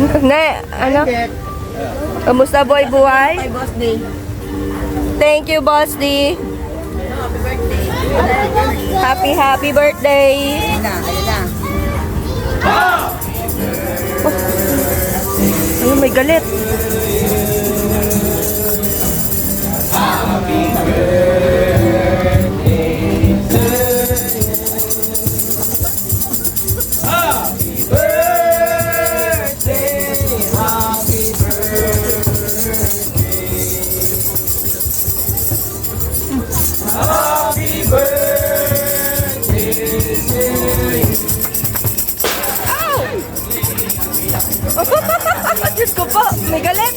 Ne, ano? Kamusta boy buhay? My birthday. Thank you, Boss D. Happy, happy birthday. Ayun na, ayun na. Ayun, may galit. Diyos ko po, may galit.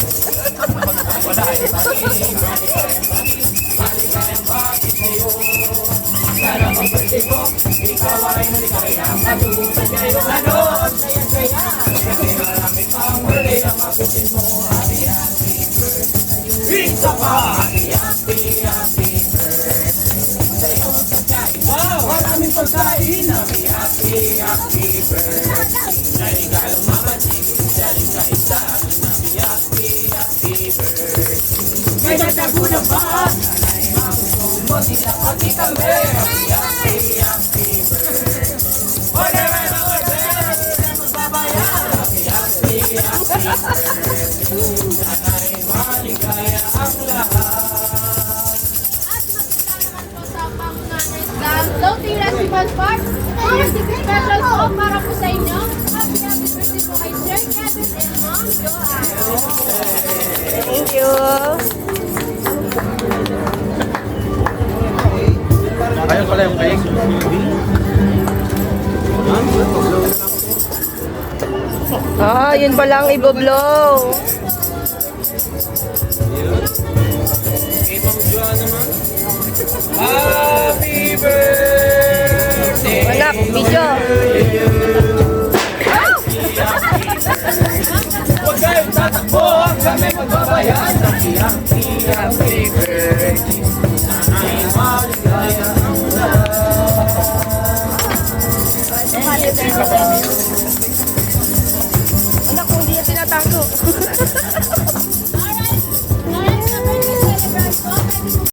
Jakarta Boulevard Jangan Thank you. Ayun pala yung cake. Ah, yun pa lang iboblow. Kay Ma'am Joanna naman. Happy birthday! Anak, video. Huwag kayong tatakbo, kami magbabayad. Happy, happy, happy birthday. Ang lahat.